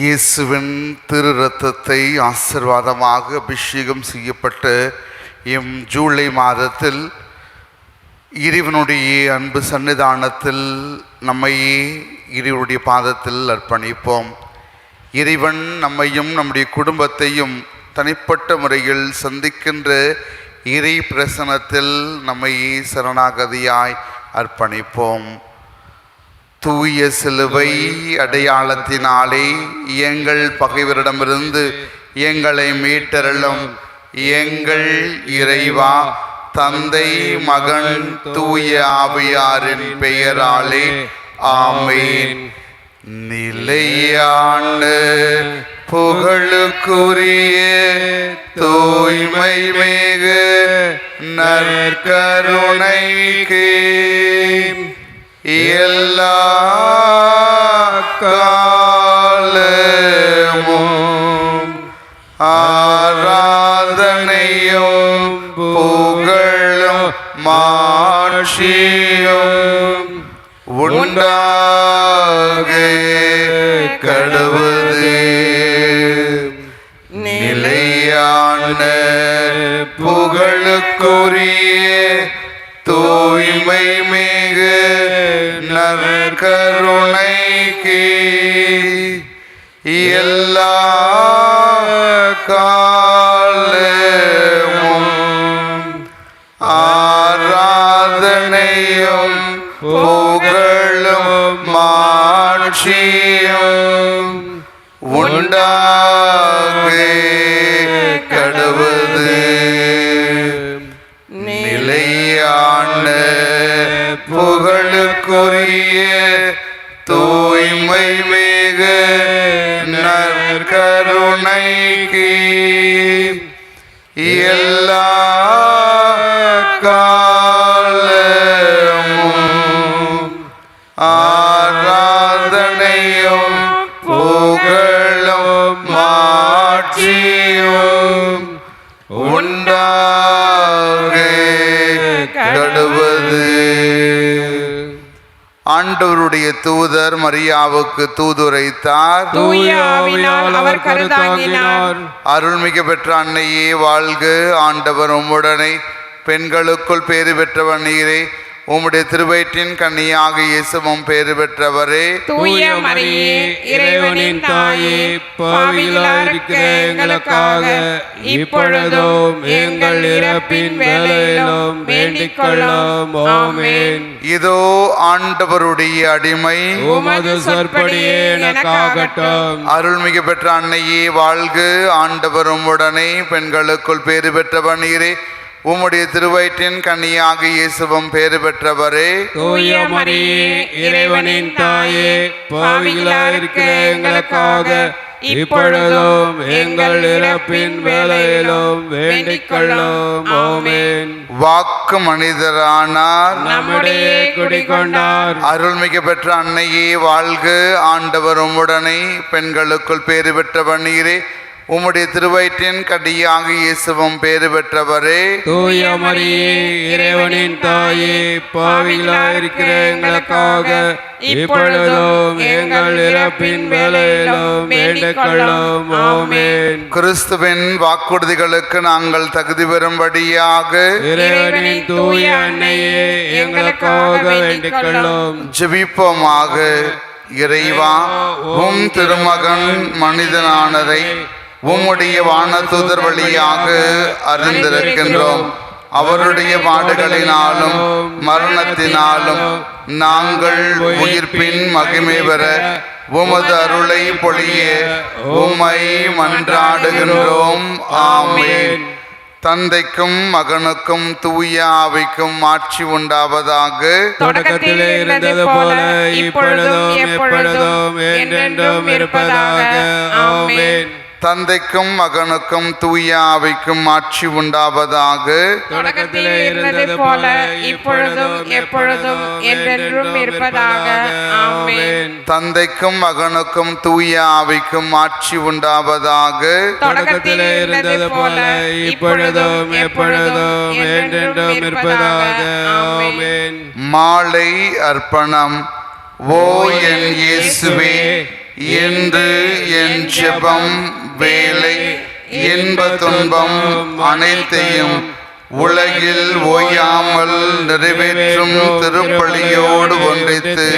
இயேசுவின் திரு ரத்தத்தை ஆசிர்வாதமாக அபிஷேகம் செய்யப்பட்ட இம் ஜூலை மாதத்தில் இறைவனுடைய அன்பு சன்னிதானத்தில் நம்மையே இறைவனுடைய பாதத்தில் அர்ப்பணிப்போம். இறைவன் நம்மையும் நம்முடைய குடும்பத்தையும் தனிப்பட்ட முறையில் சந்திக்கின்ற இறை பிரசனத்தில் நம்மையே சரணாகதியாய் அர்ப்பணிப்போம். தூய சிலுவை அடையாளத்தினாலே எங்கள் பகைவரிடமிருந்து எங்களை மீட்டருளும். எங்கள் இறைவா தந்தை மகன் தூய ஆவியாரின் பெயராலே ஆமேன். நிலையான புகழுக்குரிய தூய்மை மேக நற்கருணைக்கே எல்லா காலமும் ஆராதனையும் புகழும் மாட்சியும் உண்டாக கடவுது நிலையான புகழுக்குரிய நற்கருணைக்கு புகழுக்குரிய தூய்மை மிகு நற்கருணைக்கு. எல்லா ஆண்டவருடைய தூதர் மரியாவுக்கு தூதுரைத்தார். அருள்மிகு பெற்ற அன்னையே வாழ்க. ஆண்டவர் உம்முடனே பெண்களுக்குள் பேறு பெற்றவர் நீரே. உம்முடைய திருவயிற்றின் கன்னியாக இயேசுவும் பேறு பெற்றவரே. தூய மரியே இறைவனின் தாயே பாவிகளாயிருக்கிற எங்களுக்காக இப்பொழுதும் எங்கள் இறப்பின் வேலையிலும் வேண்டிக் கொள்ளும் ஆமென். இதோ ஆண்டவருடைய அடிமை. உமது சொற்படியே எனக்காகட்டும். அருள்மிகு பெற்ற அன்னையே வாழ்க. ஆண்டவர் உம்முடனே பெண்களுக்குள் பேறு பெற்றவர் நீரே. உம்முடைய திருவயிற்றின் கன்னியாக இயேசுவும் பேறு பெற்றவரே. தூய மரியே இறைவனின் தாயே பாவிகளாயிருக்கிற எங்களுக்காக இப்பொழுதும் எங்கள் இறப்பின் வேலையிலும் வேண்டிக் கொள்ளும் ஆமென். வாக்கு மனிதரானார். நம்முடைய குடிகொண்டார். அருள்மிகு பெற்ற அன்னையே வாழ்க. ஆண்டவர் உம்முடனே. பெண்களுக்குள் பேறு பெற்றவர் நீரே. உம்முடைய திருவயிற்றின் கடியாக இயேசுவும் பேறு பெற்றவரே. தூய மரியே இறைவனின் தாயே பாவிகளாயிருக்கிற எங்களுக்காக இப்பொழுதும் எங்கள் இறப்பின் வேலையிலும் வேண்டிக் கொள்ளும் ஆமென். கிறிஸ்துவின் வாக்குறுதிகளுக்கு நாங்கள் தகுதி பெறும்படியாக இறைவனின் தூய அன்னையே எங்களுக்காக வேண்டிக் கொள்ளும் ஜெபிப்போமாக. இறைவா உம் திருமகன் மனிதனானதை உம்முடைய வானதூதர் வழியாக அறிந்திருக்கின்றோம். அவருடைய பாடுகளினாலும் மரணத்தினாலும் நாங்கள் உயிர்ப்பின் மகிமை பெற உமது அருளை பொழிய உம்மை மன்றாடுகின்றோம். ஆமே தந்தைக்கும் மகனுக்கும் தூய ஆவிக்கும் ஆட்சி உண்டாவதாக. தொடக்கத்திலே இருந்தது போல இப்பொழுதும் எப்பொழுதும் என்றென்றும் இருப்பதாக. ஆமேன். தந்தைக்கும் மகனுக்கும் தூய ஆவிக்கும் ஆட்சி உண்டாவதாக தொடக்கத்திலே இருந்தது போல இப்பொழுதும் எப்பொழுதும் என்றென்றும் இருப்பதாக ஆமென் தந்தைக்கும் மகனுக்கும் தூய ஆவிக்கும் ஆட்சி உண்டாவதாக தொடக்கத்திலே இருந்தது போல இப்பொழுதும் எப்பொழுதும் என்றென்றும் இருப்பதாக ஆமென் மாலை அர்ப்பணம் ஓ என் இயேசுவே என்று என் ஜெபம் வேலை இன்ப துன்பம் அனைத்தையும் உலகில் ஓயாமல் நிறைவேற்றும் திருப்பலியோடு ஒன்றித்து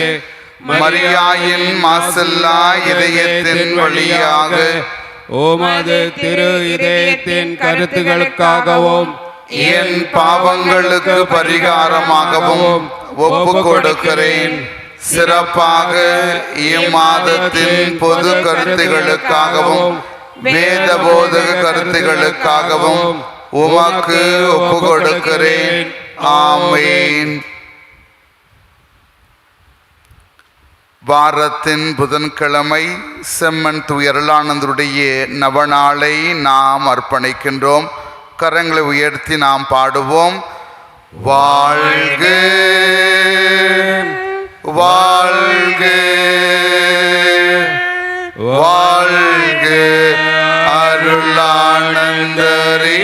மரியாயின் மாசல்லா இதயத்தின் வழியாக. உமது திரு இதயத்தின் கருத்துகளுக்காகவும் என் பாவங்களுக்கு பரிகாரமாகவும் ஒப்பு கொடுக்கிறேன் சிறப்பாக இம்மாதத்தின் பொது கருத்துகளுக்காகவும் வேத போதக கருத்துகளுக்காகவும் உமக்கு ஒப்பு கொடுக்கிறேன் ஆமேன். வாரத்தின் புதன்கிழமை செம்மன் துயரலானந்தருடைய நவநாளை நாம் அர்ப்பணிக்கின்றோம். கரங்களை உயர்த்தி நாம் பாடுவோம். வாழ்க. வாழ்க. வாழ்க. அருளானந்தரே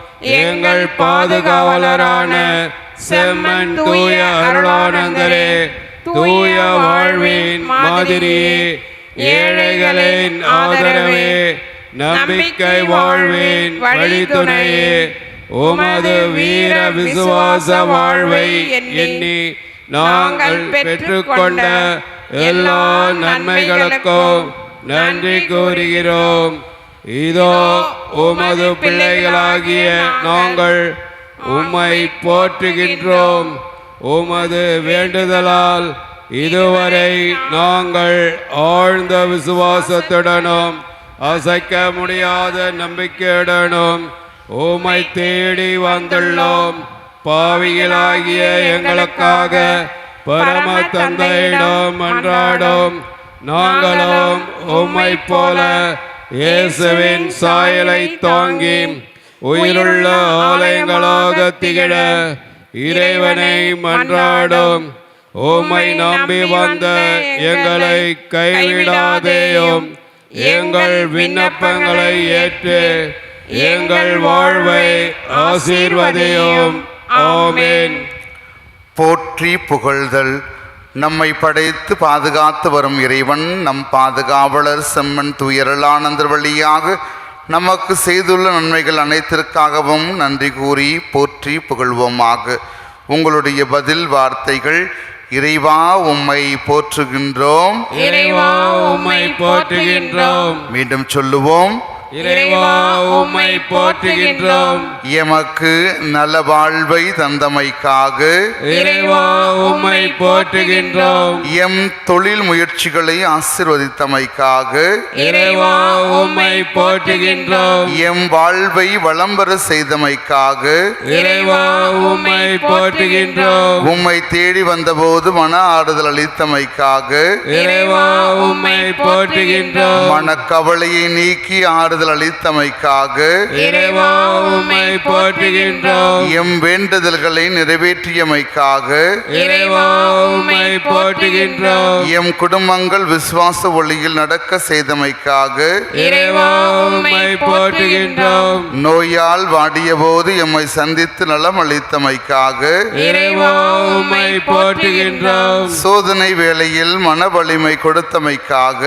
எங்கள் பாதுகாவலரான செம்மன் தூய அருளானந்தரே தூய வாழ்வின் மாதிரியே ஏழைகளின் ஆதரவே நம்பிக்கை வாழ்வின் வழித்துணையே உமது வீர விசுவாச வாழ்வை எண்ணி நாங்கள் பெற்றுக்கொண்ட எல்லா நன்மைகளுக்கும் நன்றி கூறுகிறோம். இதோ உமது பிள்ளைகளாகிய நாங்கள் உம்மை போற்றுகின்றோம். உமது வேண்டுதலால் இதுவரை நாங்கள் ஆழ்ந்த விசுவாசத்துடனும் அசைக்க முடியாத நம்பிக்கையுடனும் உம்மை தேடி வந்துள்ளோம். பாவிகளாகிய எங்களுக்காக பரம தந்தையிடம் அன்றாடும் நாங்களும் உம்மை போல இயேசுவின் சாயலை தாங்கி உயிருள்ள ஆலயங்களாக திகழ இறைவனை மன்றாடும். உம்மை நம்பி வந்த எங்களை கைவிடாதேயும். எங்கள் விண்ணப்பங்களை ஏற்று எங்கள் வாழ்வை ஆசீர்வதியும். ஆமென். போற்றி புகழ்தல். நம்மை படைத்து பாதுகாத்து வரும் இறைவன் நம் பாதுகாவலர் செம்மன் துயரலானந்தர் வழியாக நமக்கு செய்துள்ள நன்மைகள் அனைத்திற்காகவும் நன்றி கூறி போற்றி புகழ்வோமாக. உங்களுடைய பதில் வார்த்தைகள் இறைவா உம்மை போற்றுகின்றோம். இறைவா உம்மை போற்றுகின்றோம். மீண்டும் சொல்லுவோம். இறைவா உம்மை போற்றுகின்றோம். எமக்கு நல வாழ்வை தந்தமைக்காக இறைவா உம்மை போற்றுகின்றோம். எம் தொழில் முயற்சிகளை ஆசிர்வதித்தமைக்காக இறைவா உம்மை போற்றுகின்றோம். எம் வாழ்வை வளம் பெற செய்தமைக்காக இறைவா உம்மை போற்றுகின்றோம். உம்மை தேடி வந்தபோது மன ஆறுதல் அளித்தமைக்காக இறைவா உம்மை போற்றுகின்றோம். மனக்கவலையை நீக்கி ஆறுதல் அளித்தமைக்காக உம்மை போற்றுகின்றோம். எம் வேண்டுதல்களை நிறைவேற்றியமைக்காக இறைவா உம்மை போற்றுகின்றோம். எம் குடும்பங்கள் விசுவாச ஒளியில் நடக்க செய்தமைக்காக இறைவா உம்மை போற்றுகின்றோம். நோயால் வாடியபோது எம்மை சந்தித்து நலம் அளித்தமைக்காக இறைவா உம்மை போற்றுகின்றோம். சோதனை வேளையில் மன வலிமை கொடுத்தமைக்காக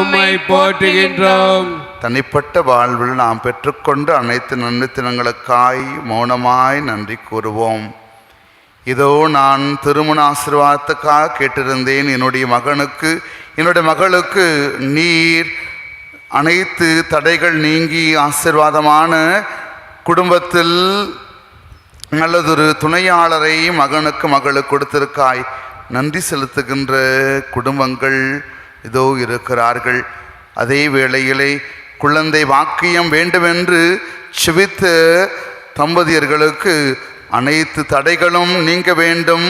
உம்மை போற்றுகின்றோம். தனிப்பட்ட வாழ்வில் நாம் பெற்றுக்கொண்டு அனைத்து நன்மைத்தினங்களுக்காய் மௌனமாய் நன்றி கூறுவோம். இதோ நான் திருமண ஆசீர்வாதத்துக்காக கேட்டிருந்தேன். என்னுடைய மகனுக்கு என்னுடைய மகளுக்கு நீர் அனைத்து தடைகள் நீங்கி ஆசீர்வாதமான குடும்பத்தில் நல்லதொரு துணையாளரை மகனுக்கு மகளுக்கு கொடுத்திருக்காய். நன்றி செலுத்துகின்ற குடும்பங்கள் இதோ இருக்கிறார்கள். அதே வேளையிலே குழந்தை வாக்கியம் வேண்டுமென்று செவித்த தம்பதியர்களுக்கு அனைத்து தடைகளும் நீங்க வேண்டும்.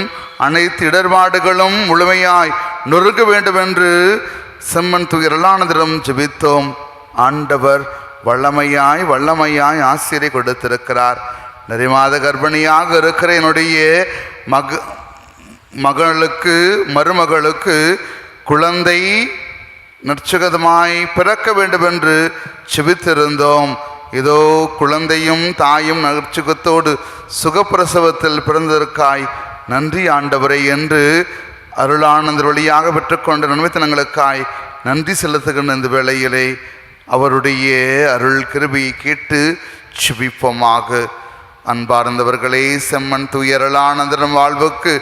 அனைத்து இடர்பாடுகளும் முழுமையாய் நொறுக்க வேண்டும் என்று செம்மன் துயரலானதிடம் ஜெபித்தோம். ஆண்டவர் வல்லமையாய் வல்லமையாய் ஆசிரியை கொடுத்திருக்கிறார். நிறைமாத கர்ப்பிணியாக இருக்கிற என்னுடைய மக மகளுக்கு மருமகளுக்கு குழந்தை நற்சுகதமாய் பிறக்க வேண்டும் என்று செபித்திருந்தோம். இதோ குழந்தையும் தாயும் நற்சுகத்தோடு சுகப்பிரசவத்தில் பிறந்ததற்காய் நன்றி ஆண்டவரை என்று அருளானந்த வழியாக பெற்றுக்கொண்ட நன்மைத்தனங்களுக்காய் நன்றி செலுத்துகின்ற இந்த வேளையிலே அவருடைய அருள் கிருபியை கேட்டு சுபிப்போமாக. அன்பார்ந்தவர்களே செம்மன் துயரலானந்தரம் வாழ்வுக்கு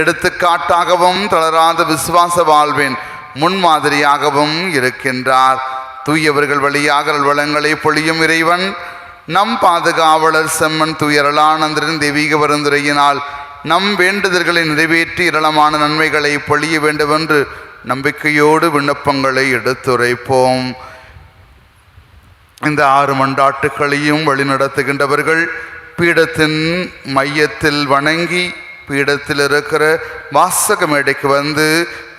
எடுத்துக்காட்டாகவும் தளராத விசுவாச வாழ்வேன். முன்மாதிரியாகவும் இருக்கின்றார். தூயவர்கள் வழியாக வளங்களை பொழியும் இறைவன் நம் பாதுகாவலர் செம்மன் துயரலானந்தரின் தெய்வீக பரிந்துரையினால் நம் வேண்டுதல்களை நிறைவேற்றி இரளமான நன்மைகளை பொழிய வேண்டுமென்று நம்பிக்கையோடு விண்ணப்பங்களை எடுத்துரைப்போம். இந்த ஆறு மண்டாட்டுகளையும் வழிநடத்துகின்றவர்கள் பீடத்தின் மையத்தில் வணங்கி பீடத்தில் இருக்கிற வாசக மேடைக்கு வந்து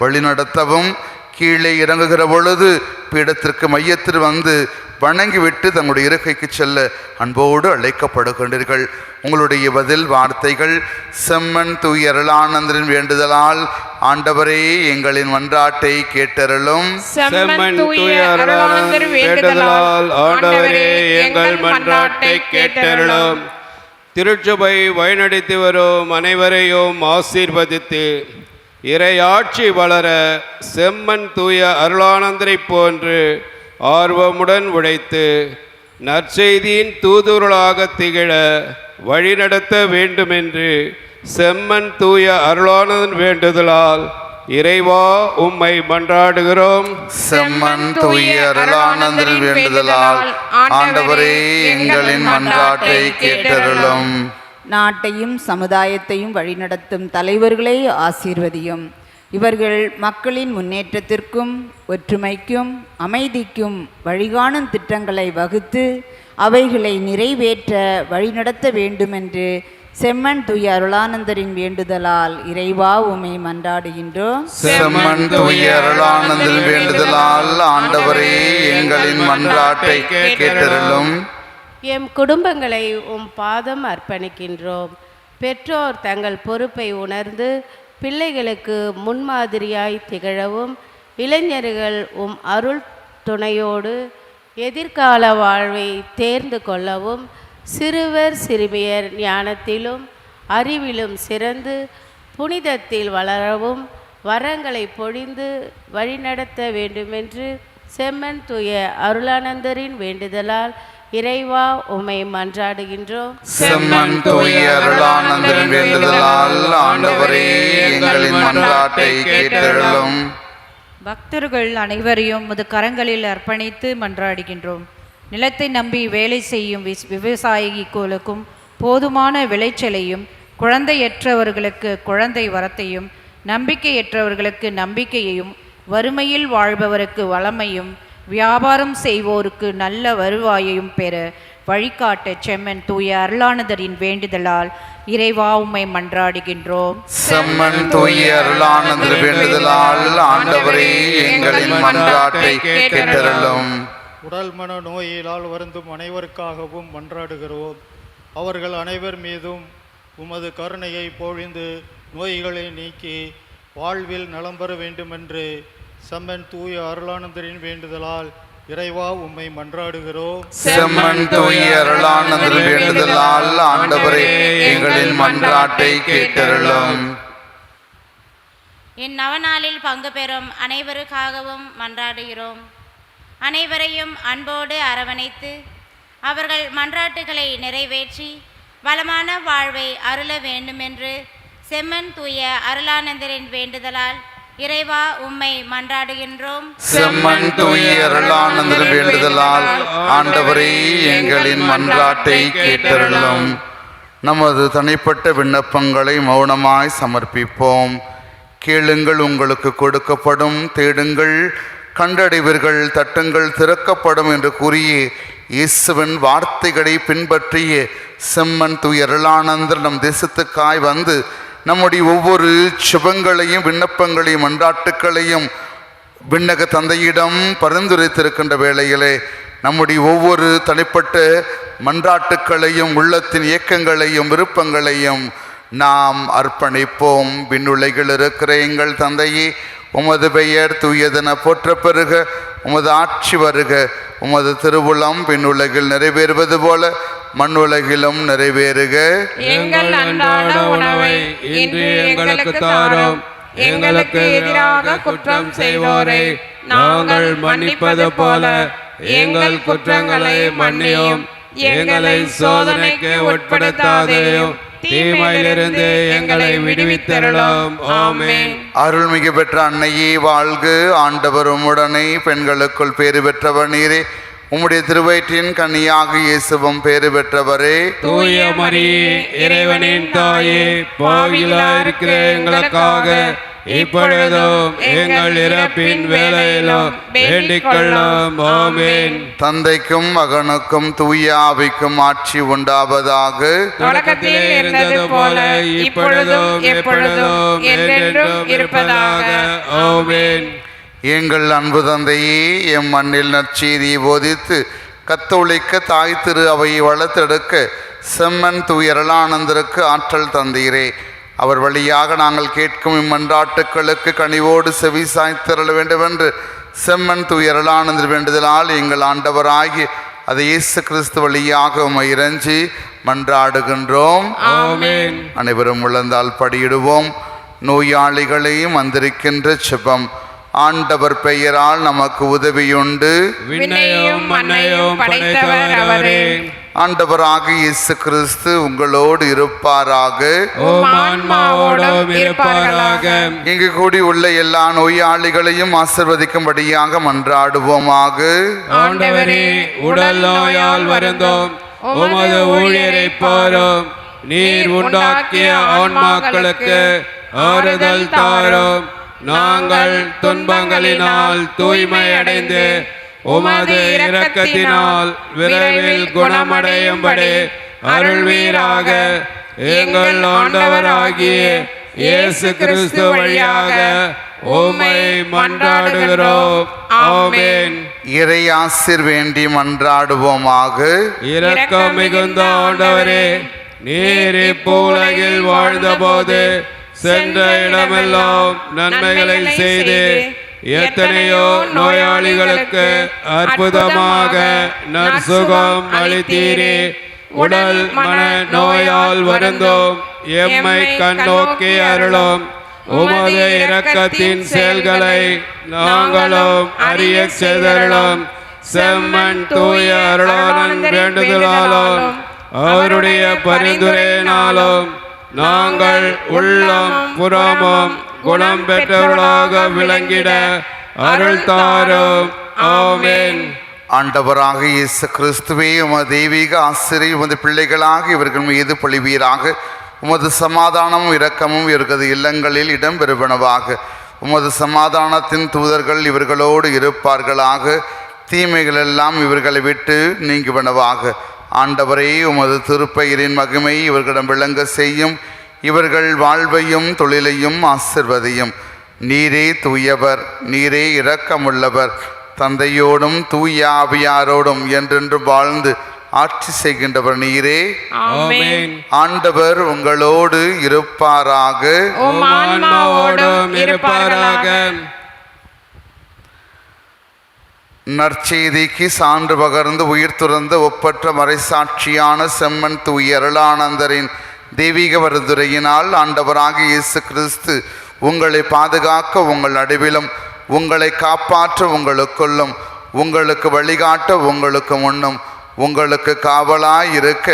வழிநடத்தவும் கீழே இறங்குகிற பொழுது பீடத்திற்கு மையத்தில் வந்து வணங்கிவிட்டு தங்களுடைய இருக்கைக்கு செல்ல அன்போடு அழைக்கப்படுகின்றீர்கள். உங்களுடைய பதில் வார்த்தைகள் செம்மன் தூயரளானந்தரின் வேண்டுதலால் ஆண்டவரே எங்களின் மன்றாட்டை கேட்டருளும். செம்மன் வேண்டுதலால் ஆண்டவரே எங்கள் மன்றாட்டை கேட்டருளும். திருச்சபை வழிநடத்தி வரும் அனைவரையும் ஆசீர்வதித்து இறையாட்சி வளர செம்மன் தூய அருளானந்தரை போன்று ஆர்வமுடன் உழைத்து நற்செய்தியின் தூதுருளாக திகழ வழிநடத்த வேண்டுமென்று செம்மன் தூய அருளானந்தன் வேண்டுதலால் இறைவா உம்மை மன்றாடுகிறோம். செம்மன் தூய அருளானந்தரின் வேண்டுதலால் ஆண்டவரே எங்களின் மன்றாட்டை கேட்டருளும். நாட்டையும் சமுதாயத்தையும் வழிநடத்தும் தலைவர்களை ஆசீர்வதியும். இவர்கள் மக்களின் முன்னேற்றத்திற்கும் ஒற்றுமைக்கும் அமைதிக்கும் வழிகாணும் திட்டங்களை வகுத்து அவைகளை நிறைவேற்ற வழிநடத்த வேண்டுமென்று செம்மன் துய அருளானந்தரின் வேண்டுதலால் இறைவா உமை மன்றாடுகின்றோம் செம்மன் தூய அருளானந்தரின் வேண்டுதலால் ஆண்டவரே எங்களின் மன்றாட்டை கேட்டருளும். எம் குடும்பங்களை உம் பாதம் அர்ப்பணிக்கின்றோம். பெற்றோர் தங்கள் பொறுப்பை உணர்ந்து பிள்ளைகளுக்கு முன்மாதிரியாய் திகழவும் இளைஞர்கள் உம் அருள் துணையோடு எதிர்கால வாழ்வை தேர்ந்து கொள்ளவும் சிறுவர் சிறுமியர் ஞானத்திலும் அறிவிலும் சிறந்து புனிதத்தில் வளரவும் வரங்களை பொழிந்து வழிநடத்த வேண்டுமென்று செம்மன் தூய அருளானந்தரின் வேண்டுதலால் இறைவா உம்மை மன்றாடுகின்றோம். செம்மன் தூய அருளானந்தரின் வேண்டுதலால் ஆண்டவரே எங்களின் மன்றாட்டை கேட்டருளும். பக்தர்கள் அனைவரையும் முது கரங்களில் அர்ப்பணித்து மன்றாடுகின்றோம். நிலத்தை நம்பி வேலை செய்யும் விஸ்- விவசாயிகளுக்கும் போதுமான விளைச்சலையும் குழந்தையற்றவர்களுக்கு குழந்தை வரத்தையும் நம்பிக்கையற்றவர்களுக்கு நம்பிக்கையையும் வறுமையில் வாழ்பவருக்கு வளமையும் வியாபாரம் செய்வோருக்கு நல்ல வருவாயையும் பெற வழிகாட்ட செம்மன் தூய அருளானதரின் வேண்டுதலால் இறைவா உம்மை மன்றாடுகின்றோம். செம்மன் தூய அருளானந்தர் வேண்டுதலால் ஆண்டவரே எங்களின் மன்றாட்டை கேட்டருளும். உடல் மன நோயிலால் வருந்தும் அனைவருக்காகவும் மன்றாடுகிறோம். அவர்கள் அனைவர் மீதும் உமது கருணையை பொழிந்து நோய்களை நீக்கி வாழ்வில் நலம் பெற வேண்டுமென்று செம்மன் தூய அருளானந்தரின் வேண்டுதலால் இறைவா உம்மை மன்றாடுகிறோம். செம்மன் தூய அருளானந்தர் வேண்டுதலால் ஆண்டவரே எங்களின் மன்றாட்டை கேட்டருளும். இந்நவநாளில் பங்கு பெறும் அனைவருக்காகவும் மன்றாடுகிறோம். அனைவரையும் அன்போடு அரவணைத்து அவர்கள் மன்றாட்டுகளை நிறைவேற்றி வளமான வாழ்வை அருள வேண்டுமென்று செம்மன் தூய அருளானந்தரின் வேண்டுதலால் இறைவா உம்மை மன்றாடுகின்றோம். செம்மன் தூய அருளானந்தர் வேண்டுதலால் ஆண்டவரே எங்களின் மன்றாட்டை கேட்டருளும். நமது தனிப்பட்ட விண்ணப்பங்களை மௌனமாய் சமர்ப்பிப்போம். கேளுங்கள் உங்களுக்கு கொடுக்கப்படும் தேடுங்கள் கண்டடைவீர்கள் தட்டங்கள் திறக்கப்படும் என்று கூறிய இயேசுவின் வார்த்தைகளை பின்பற்றிய செம்மன் தூய நம் தேசத்துக்காய் வந்து நம்முடைய ஒவ்வொரு சுபங்களையும் விண்ணப்பங்களையும் மன்றாட்டுக்களையும் விண்ணக தந்தையிடம் பரிந்துரைத்திருக்கின்ற வேளையிலே நம்முடைய ஒவ்வொரு தனிப்பட்ட மன்றாட்டுக்களையும் உள்ளத்தின் இயக்கங்களையும் விருப்பங்களையும் நாம் அர்ப்பணிப்போம். விண்ணுலைகள் இருக்கிற எங்கள் தந்தையே உமது பெயர் தூயதென போற்ற பெறுக உமது ஆட்சி வருக. உமது திருவுளம் உலகில் நிறைவேறுவது போல மண்ணுலகிலும் நிறைவேறுக. எங்கள் அன்றாட உணவை இன்று எங்களுக்கு தாரும். எங்களுக்கு எதிராக குற்றம் செய்வோரை நாங்கள் மன்னிப்பது போல எங்கள் குற்றங்களை மன்னியும். எங்களை சோதனைக்கு உட்படுத்தாதேயும். தீமையிலிருந்து எங்களை விடுவித்தருளும். ஆமென். அருள்மிகு பெற்ற அன்னையே வாழ்க. ஆண்டவர் உம்முடனே பெண்களுக்குள் பேறு பெற்றவர் நீரே. உம்முடைய திருவயிற்றின் கன்னியாக இயேசுவும் பேறு பெற்றவரே. தூய மரியே இறைவனின் தாயே பாவிலா இருக்கிற எங்களுக்காக இப்பொழுதும் எங்கள் இறப்பின் வேலையிலும் வேண்டிக் கொள்ளும் ஆமென். தந்தைக்கும் மகனுக்கும் தூய ஆவிக்கும் ஆட்சி உண்டாவதாக. தொடக்கத்திலே இருந்தது போல இப்பொழுதும் எப்பொழுதும் என்றென்றும் இருப்பதாக. ஆமென். எங்கள் அன்பு தந்தையே எம் மண்ணில் நற்செய்தியை போதித்து கத்தோலிக்க தாய் திரு அவையை வளர்த்தெடுக்க செம்மன் துயரலானந்தருக்கு ஆற்றல் தந்தீரே. அவர் வழியாக நாங்கள் கேட்கும் இம்மன்றாட்டுக்களுக்கு கனிவோடு செவி சாய்த்திரள வேண்டுமென்று செம்மன் துயரலானந்தர் வேண்டுதலால் எங்கள் ஆண்டவராகி அதை இயேசு கிறிஸ்து வழியாக இறைஞ்சி மன்றாடுகின்றோம். அனைவரும் உழந்தால் படியிடுவோம். நோயாளிகளையும் வந்திருக்கின்ற செபம். ஆண்டவர் பெயரால் நமக்கு உதவியுண்டு. ஆண்டவராக இயேசு கிறிஸ்து உங்களோடு இருப்பாராக. இங்கு கூடி உள்ள எல்லா நோயாளிகளையும் ஆசிர்வதிக்கும்படியாக மன்றாடுவோமாக. ஆண்டவரே உடல் நோயால் வருந்தோம். உமது ஊழியரை பாரும் நீர் உண்டாக்கிய ஆன்மாக்களுக்கு ஆறுதல் தாரும். நாங்கள் துன்பங்களினால் தூய்மை அடைந்து உமது இரக்கத்தினால் விரைவில் குணமடையும்படி அருள்வீராக எங்கள் ஆண்டவராகிய இயேசு கிறிஸ்து வழியாக உம்மை மன்றாடுகிறோம். ஆமென். இறை ஆசிர் வேண்டி மன்றாடுவோமாக. இரக்கம் மிகுந்த ஆண்டவரே நீர் இப்பூலகில் வாழ்ந்தபோது சென்ற இடமெல்லாம் நன்மைகளை செய்து எத்தனையோ நோயாளிகளுக்கு அற்புதமாக நற்சுகம் அளித்தீரே. உடல் மன நோயால் வருந்தோம். எம்மை கண்ணோக்கி அருளும். உமது இரக்கத்தின் செயல்களை நாங்களும் அறிய செய்தருளும். செம்மன் தூய அருளானன் வேண்டுதலாலும் அவருடைய பரிந்துரையினாலும் நாங்கள் உள்ளம் புறமும் குணம் பெற்றவர்களாக விளங்கிட அருள் தாரும் ஆமென். ஆண்டவராக இயேசு கிறிஸ்துவே உமது தெய்வீக ஆசிரியர் உமது பிள்ளைகளாக இவர்கள் மீது பொழிவீராக. உமது சமாதானமும் இரக்கமும் இவர்களது இல்லங்களில் இடம்பெறுவனவாக. உமது சமாதானத்தின் தூதர்கள் இவர்களோடு இருப்பார்களாக. தீமைகள் எல்லாம் இவர்களை விட்டு நீங்குவனவாக. ஆண்டவரே உமது திருப்பெயரின் மகிமை இவர்களிடம் விளங்க செய்யும். இவர்கள் வாழ்வையும் தொழிலையும் ஆசிர்வதையும். நீரே தூயவர் நீரே இரக்கமுள்ளவர். தந்தையோடும் தூய ஆவியாரோடும் என்றென்று வாழ்ந்து ஆட்சி செய்கின்றவர் நீரே. ஆண்டவர் உங்களோடு இருப்பாராக. நற்செய்திக்கு சான்று பகர்ந்து உயிர் துறந்த ஒப்பற்ற மறைசாட்சியான செம்மன் தூய அருளானந்தரின் தெய்வீக வருதுரையினால் ஆண்டவராக இயேசு கிறிஸ்து உங்களை பாதுகாக்க உங்கள் நடுவிலும் உங்களை காப்பாற்ற உங்களுக்குள்ளும் உங்களுக்கு வழிகாட்ட உங்களுக்கு முன்னும் உங்களுக்கு காவலாய் இருக்க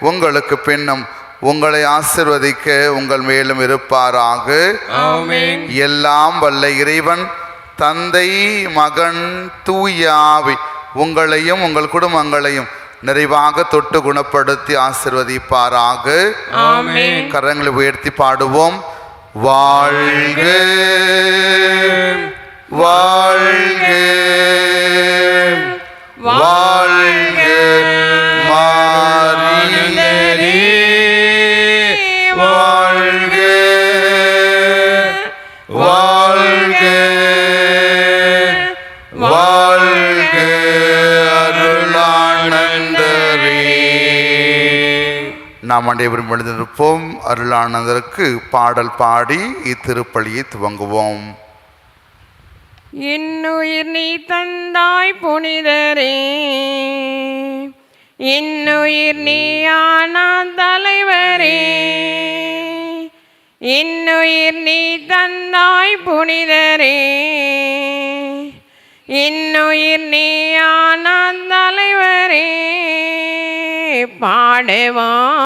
உங்களுக்கு பின்னும் உங்களை ஆசிர்வதிக்க உங்கள் மேலும் இருப்பாராக. எல்லாம் வல்ல இறைவன் தந்தை மகன் தூயாவி உங்களையும் உங்கள் குடும்பங்களையும் நிறைவாக தொட்டு குணப்படுத்தி ஆசிர்வதிப்பாராக. கரங்களை உயர்த்தி பாடுவோம். வாழ்க. வாழ்க. வாழ்க. நாம் அனைவரும் எழுந்திருப்போம். அருளானதற்கு பாடல் பாடி இத்திருப்பலியை துவங்குவோம். இன்னுயிர் நீ தந்தாய் புனிதரே. இன்னுயிர் நீ ஆனான் தலைவரே. இன்னுயிர் நீ தந்தாய் புனிதரே. இன்னுயிர் நீ ஆனான் தலைவரே. பாடுவா